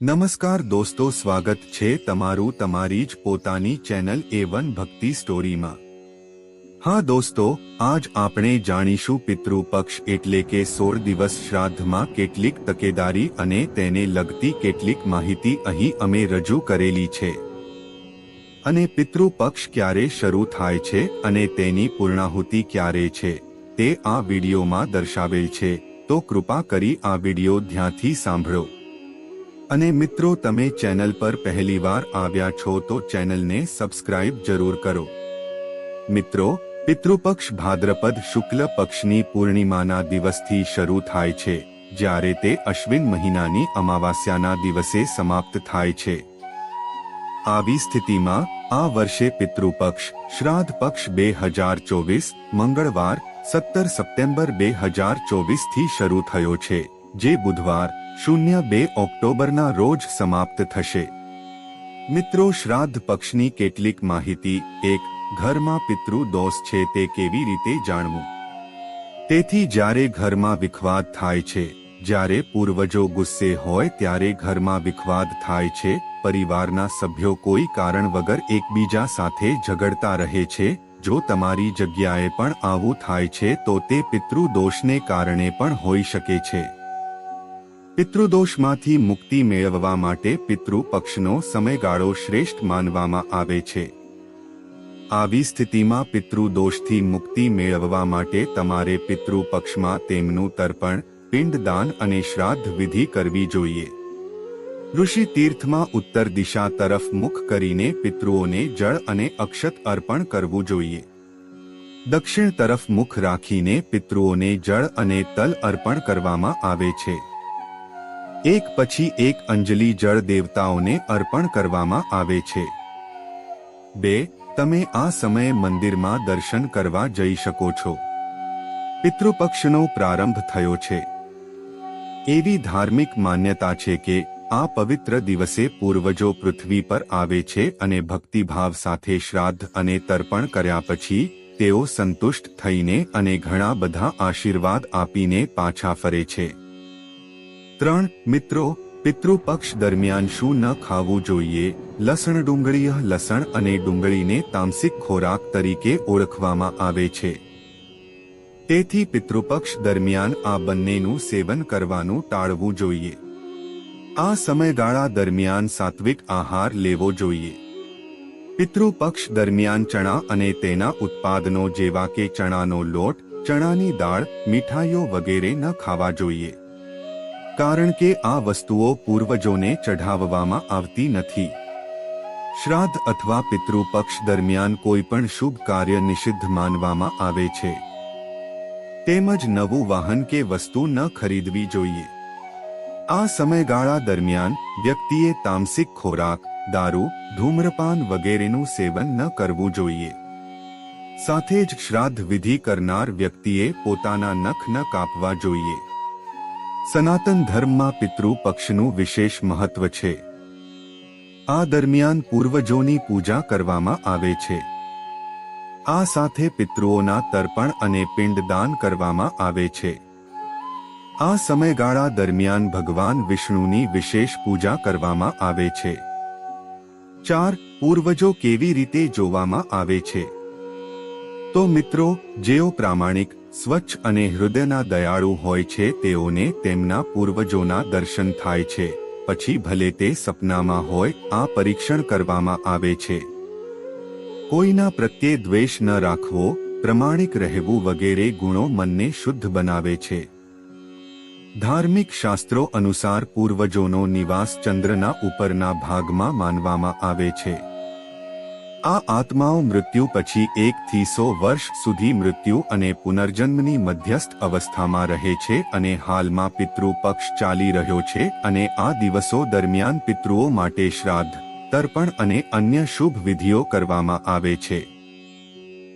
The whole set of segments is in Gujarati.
નમસ્કાર દોસ્તો, સ્વાગત છે તમારું તમારી જ પોતાની ચેનલ એ વન ભક્તિ સ્ટોરીમાં. હા દોસ્તો, આજ આપણે જાણીશું પિતૃપક્ષ એટલે કે સોળ દિવસ શ્રાદ્ધમાં કેટલીક તકેદારી અને તેને લગતી કેટલીક માહિતી અહીં અમે રજૂ કરેલી છે. અને પિતૃપક્ષ ક્યારે શરૂ થાય છે અને તેની પૂર્ણાહુતિ ક્યારે છે, તે આ વિડીયોમાં દર્શાવેલ છે, તો કૃપા કરી આ વીડિયો ધ્યાનથી સાંભળો. અને મિત્રો, તમે ચેનલ પર પહેલીવાર આવ્યા છો તો ચેનલને સબસ્ક્રાઇબ જરૂર કરો. મિત્રો, પિતૃપક્ષ ભાદ્રપદ શુક્લ પક્ષની પૂર્ણિમાના દિવસથી શરૂ થાય છે, જ્યારે તે અશ્વિન મહિનાની અમાવાસ્યાના દિવસે સમાપ્ત થાય છે. આવી સ્થિતિમાં, આ વર્ષે પિતૃપક્ષ શ્રાદ્ધ પક્ષ બે હજાર ચોવીસ, મંગળવાર, સત્તર સપ્ટેમ્બર બે હજાર ચોવીસથી શરૂ થયો છે, જે બુધવાર શૂન્ય બે ઓક્ટોબરના રોજ સમાપ્ત થશે. મિત્રો, શ્રાદ્ધ પક્ષની કેટલીક માહિતી, એક, ઘરમાં પિતૃ દોષ છે તે કેવી રીતે જાણવું? તેથી જ્યારે ઘરમાં વિખવાદ થાય છે, જ્યારે પૂર્વજો ગુસ્સે હોય ત્યારે ઘરમાં વિખવાદ થાય છે, પરિવારના સભ્યો કોઈ કારણ વગર એકબીજા સાથે ઝઘડતા રહે છે, જો તમારી જગ્યાએ પણ આવું થાય છે તો તે પિતૃ દોષને કારણે પણ હોઈ શકે છે. પિતૃદોષમાંથી મુક્તિ મેળવવા માટે પિતૃ પક્ષનો સમયગાળો શ્રેષ્ઠ માનવામાં આવે છે. આવી સ્થિતિમાં પિતૃદોષથી મુક્તિ મેળવવા માટે તમારે પિતૃ પક્ષમાં તેમનું તર્પણ, પિંડદાન અને શ્રાદ્ધ વિધિ કરવી જોઈએ. ઋષિ તીર્થમાં ઉત્તર દિશા તરફ મુખ કરીને પિતૃઓને જળ અને અક્ષત અર્પણ કરવું જોઈએ. દક્ષિણ તરફ મુખ રાખીને પિતૃઓને જળ અને તલ અર્પણ કરવામાં આવે છે. એક પછી એક અંજલિ જળ દેવતાઓને અર્પણ કરવામાં આવે છે. બે, તમે આ સમયે મંદિરમાં દર્શન કરવા જઈ શકો છો. પિતૃપક્ષનો પ્રારંભ થયો છે. એવી ધાર્મિક માન્યતા છે કે, આ પવિત્ર દિવસે પૂર્વજો પૃથ્વી પર આવે છે અને ભક્તિભાવ સાથે શ્રાદ્ધ અને તર્પણ કર્યા પછી, તેઓ સંતુષ્ટ થઈને અને ઘણા બધા આશીર્વાદ આપીને પાછા ફરે છે. ત્રણ મિત્રો, પિતૃપક્ષ દરમિયાન શું ન ખાવું જોઈએ? લસણ ડુંગળીય લસણ અને ડુંગળીને તામસિક ખોરાક તરીકે ઓળખવામાં આવે છે. તેથી પિતૃપક્ષ દરમિયાન આ બંનેનું સેવન કરવાનું ટાળવું જોઈએ. આ સમયગાળા દરમિયાન સાત્વિક આહાર લેવો જોઈએ. પિતૃપક્ષ દરમિયાન ચણા અને તેના ઉત્પાદનો જેવા કે ચણાનો લોટ, ચણાની દાળ, મીઠાઈઓ વગેરે ન ખાવા જોઈએ. કારણ કે આ વસ્તુઓ પૂર્વજોને ચઢાવવામાં આવતી નથી. શ્રાદ્ધ અથવા પિતૃપક્ષ દરમિયાન કોઈ પણ શુભ કાર્ય નિષિદ્ધ માનવામાં આવે છે. તેમજ નવું વાહન કે વસ્તુ ન ખરીદવી જોઈએ. આ સમયગાળા દરમિયાન વ્યક્તિએ તામસિક ખોરાક, દારૂ, ધૂમ્રપાન વગેરેનું સેવન ન કરવું જોઈએ. સાથે જ શ્રાદ્ધ વિધિ કરનાર વ્યક્તિએ પોતાના નખ ન કાપવા જોઈએ. સનાતન ધર્મમાં પિતૃ પક્ષનું વિશેષ મહત્વ છે. આ દરમિયાન પૂર્વજોની પૂજા કરવામાં આવે છે. આ સાથે પિતૃઓના તર્પણ અને પિંડદાન કરવામાં આવે છે. આ સમયગાળા દરમિયાન ભગવાન વિષ્ણુની વિશેષ પૂજા કરવામાં આવે છે. ચાર, પૂર્વજો કેવી રીતે જોવામાં આવે છે? તો મિત્રો, જેઓ પ્રામાણિક, સ્વચ્છ અને હૃદયના દયાળુ હોય છે, તેઓને તેમના પૂર્વજોના દર્શન થાય છે. પછી ભલે તે સપનામાં હોય, આ પરીક્ષણ કરવામાં આવે છે. કોઈના પ્રત્યે દ્વેષ ન રાખવો, પ્રમાણિક રહેવું વગેરે ગુણો મનને શુદ્ધ બનાવે છે. ધાર્મિક શાસ્ત્રો અનુસાર પૂર્વજોનો નિવાસ ચંદ્રના ઉપરના ભાગમાં માનવામાં આવે છે. આ આત્માઓ મૃત્યુ પછી એક થી સો વર્ષ સુધી મૃત્યુ અને પુનર્જન્મની મધ્યસ્થ અવસ્થામાં રહે છે અને હાલમાં પિતૃ પક્ષ ચાલી રહ્યો છે અને આ દિવસો દરમિયાન પિતૃઓ માટે શ્રાદ્ધ, તર્પણ અને અન્ય શુભ વિધિઓ કરવામાં આવે છે.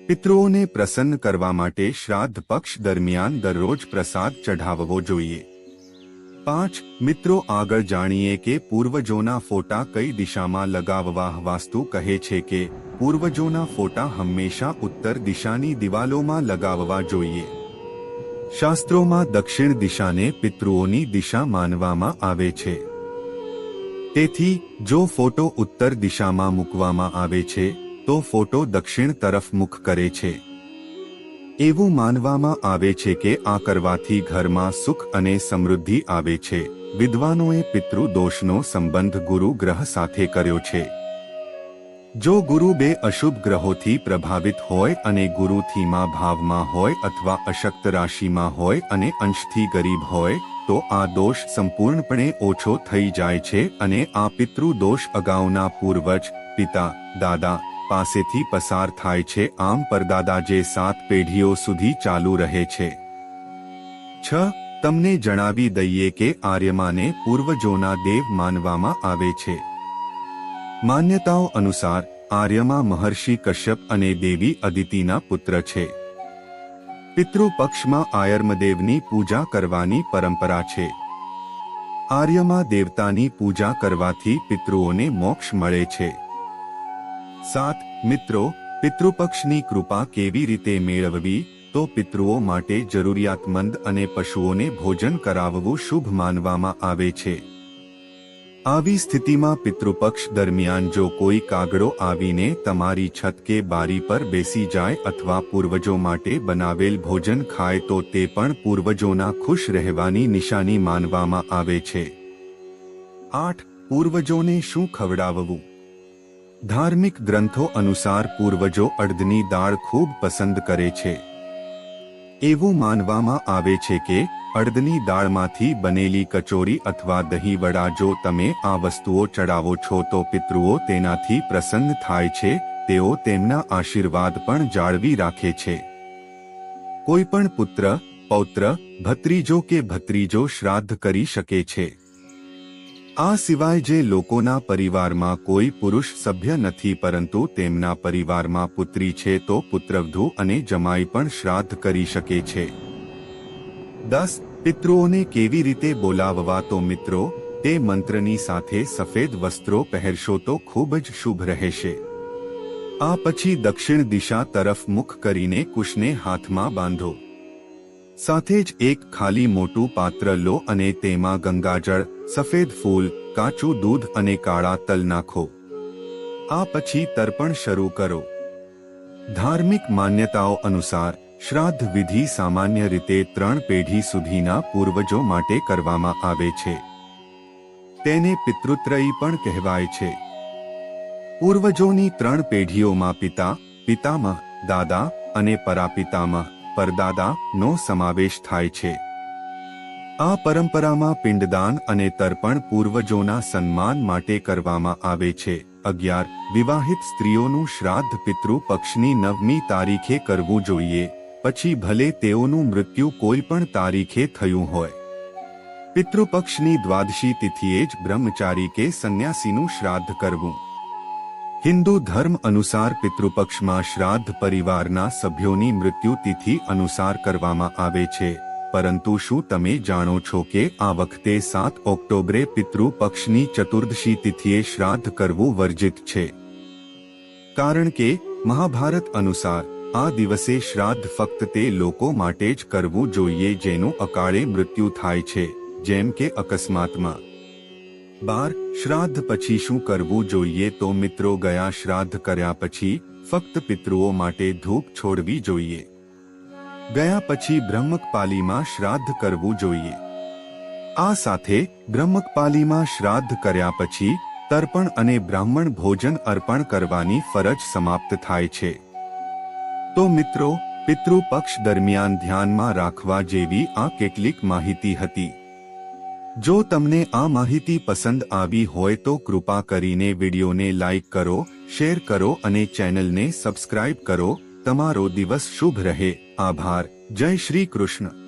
પિતૃઓને પ્રસન્ન કરવા માટે શ્રાદ્ધ પક્ષ દરમિયાન દરરોજ પ્રસાદ ચઢાવવો જોઈએ. પાંચ મિત્રો આગળ જાણીએ કે પૂર્વજોના ફોટા કઈ દિશામાં લગાવવા વાસ્તુ કહે છે કે પૂર્વજોના ફોટા હંમેશા ઉત્તર દિશાની દિવાલોમાં લગાવવા જોઈએ. શાસ્ત્રોમાં દક્ષિણ દિશાને પિતૃઓની દિશા માનવામાં આવે છે. તેથી, જો ફોટો ઉત્તર દિશામાં મૂકવામાં આવે છે, તો ફોટો દક્ષિણ તરફ મુખ કરે છે. એવું માનવામાં આવે છે કે આ કરવાથી ઘરમાં સુખ અને સમૃદ્ધિ આવે છે. વિદ્વાનોએ પિતૃ દોષનો સંબંધ ગુરુ ગ્રહ સાથે કર્યો છે. જો ગુરુ બે અશુભ ગ્રહોથી પ્રભાવિત હોય અને ગુરુ થીમા ભાવમાં હોય અથવા અશક્ત રાશિમાં હોય અને અંશથી ગરીબ હોય, તો આ દોષ સંપૂર્ણપણે ઓછો થઈ જાય છે અને આ પિતૃ દોષ અગાઉના પૂર્વજ, પિતા, દાદા પાસેથી પસાર થાય છે. આમ પરદાદા જે સાત પેઢીઓ સુધી ચાલુ રહે છે. છ, તમને જણાવી દઈએ કે આર્યમાને પૂર્વજોના દેવ માનવામાં આવે છે. માન્યતાઓ અનુસાર, આર્યમાં મહર્ષિ કશ્યપ અને દેવી અદિતિના પુત્ર છે. પિતૃ પક્ષમાં આયર્મદેવની પૂજા કરવાની પરંપરા છે. આર્યમાં દેવતાની પૂજા કરવાથી પિતૃઓને મોક્ષ મળે છે. સાત, મિત્રો, પિતૃપક્ષની કૃપા કેવી રીતે મેળવવી? તો પિતૃઓ માટે જરૂરિયાતમંદ અને પશુઓને ભોજન કરાવવું શુભ માનવામાં આવે છે. આવી સ્થિતિમાં પિતૃપક્ષ દરમિયાન જો કોઈ કાગડો આવીને તમારી છત કે બારી પર બેસી જાય અથવા પૂર્વજો માટે બનાવેલ ભોજન ખાય તો તે પણ પૂર્વજોના ખુશ રહેવાની નિશાની માનવામાં આવે છે. આઠ, પૂર્વજોને શું ખવડાવવું? ધાર્મિક ગ્રંથો અનુસાર પૂર્વજો અડદની દાળ ખૂબ પસંદ કરે છે. એવું માનવામાં આવે છે કે અડદની દાળમાંથી બનેલી કચોરી અથવા દહીં વડા જો તમે આ વસ્તુઓ ચડાવો છો તો પિતૃઓ તેનાથી પ્રસન્ન થાય છે, તેઓ તેમના આશીર્વાદ પણ જાળવી રાખે છે. કોઈ પણ પુત્ર, પૌત્ર, ભત્રીજો કે ભત્રીજો શ્રાદ્ધ કરી શકે છે. આ સિવાય જે લોકોના પરિવારમાં કોઈ પુરુષ સભ્ય નથી પરંતુ તેમના પરિવારમાં પુત્રી છે તો પુત્રવધુ અને જમાઈ પણ શ્રાદ્ધ કરી શકે છે. દસ પિતૃઓને કેવી રીતે બોલાવવા તો મિત્રો, તે મંત્રની સાથે સફેદ વસ્ત્રો પહેરશો તો ખૂબ જ શુભ રહેશે. આ પછી દક્ષિણ દિશા તરફ મુખ કરીને કુશને હાથમાં બાંધો. સાથે જ એક ખાલી મોટું પાત્ર લો અને તેમાં ગંગાજળ, સફેદ ફૂલ, કાચું દૂધ અને કાળા તલ નાખો. આ પછી તર્પણ શરૂ કરો. ધાર્મિક માન્યતાઓ અનુસાર, શ્રાદ્ધ વિધિ સામાન્ય રીતે ત્રણ પેઢી સુધીના પૂર્વજો માટે કરવામાં આવે છે. તેને પિતૃત્રયી પણ કહેવાય છે. પૂર્વજોની ત્રણ પેઢીઓમાં પિતા, પિતામહ, દાદા અને પરાપિતામહ. પરદાદા નો સમાવેશ થાય છે. આ પરંપરામાં પિંડદાન અને તર્પણ પૂર્વજોના સન્માન માટે કરવામાં આવે છે. અગિયાર, વિવાહિત સ્ત્રીઓનું શ્રાદ્ધ પિતૃ પક્ષની નવમી તારીખે કરવું જોઈએ. પછી ભલે તેઓનું મૃત્યુ કોઈ પણ તારીખે થયું હોય. પિતૃપક્ષની દ્વાદશી તિથિએ જ બ્રહ્મચારી કે સંન્યાસીનું શ્રાદ્ધ કરવું. હિન્દુ ધર્મ અનુસાર પિતૃપક્ષમાં શ્રાદ્ધ પરિવારના સભ્યોની મૃત્યુ તિથિ અનુસાર કરવામાં આવે છે. પરંતુ શું તમે જાણો છો કે આ વખતે સાત ઓક્ટોબરે પિતૃપક્ષની ચતુર્દશી તિથિએ શ્રાદ્ધ કરવું વર્જિત છે? કારણ કે મહાભારત અનુસાર આ દિવસે શ્રાદ્ધ ફક્ત તે લોકો માટે જ કરવું જોઈએ જેનું અકાળે મૃત્યુ થાય છે. જેમ કે અકસ્માતમાં બાર, શ્રાદ્ધ પછી શું કરવું જોઈએ? તો મિત્રો, ગયા શ્રાદ્ધ કર્યા પછી ફક્ત પિતૃઓ માટે ધૂપ છોડવી જોઈએ. ગયા પછી બ્રહ્મકપાલીમાં શ્રાદ્ધ કરવું જોઈએ. આ સાથે બ્રહ્મકપાલીમાં શ્રાદ્ધ કર્યા પછી તર્પણ અને બ્રાહ્મણ ભોજન અર્પણ કરવાની ફરજ સમાપ્ત થાય છે. તો મિત્રો પિતૃપક્ષ દરમિયાન ધ્યાનમાં રાખવા જેવી આ કેટલીક માહિતી હતી. જો તમને આ માહિતી પસંદ આવી હોય તો કૃપા કરીને વિડીયોને લાઇક કરો, શેર કરો અને ચેનલને સબસ્ક્રાઇબ કરો. તમારો દિવસ શુભ રહે. આભાર. જય શ્રી કૃષ્ણ.